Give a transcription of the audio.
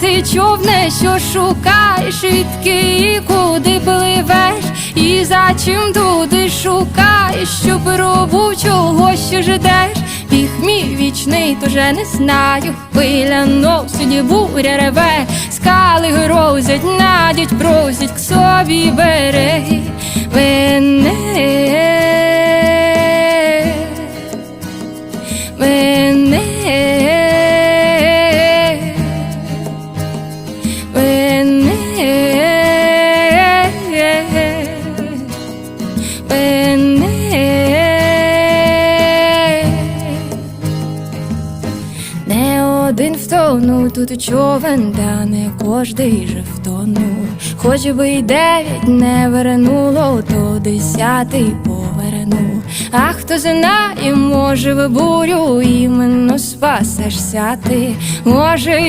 ти човне, що шукаєш, відки і куди пливеш, і за чим туди шукаєш, що пробу чого що ждеш. Біг мій вічний, то не знаю. Хвиля носить, буря реве, скали грозять, надять, просять к собі береги. Мене. Мене. Не один втонув тут човен, та не кожний же втонув. Хоч би й дев'ять не вернуло, то десятий повернув. А хто знає, може в бурю іменно спасешся ти, може.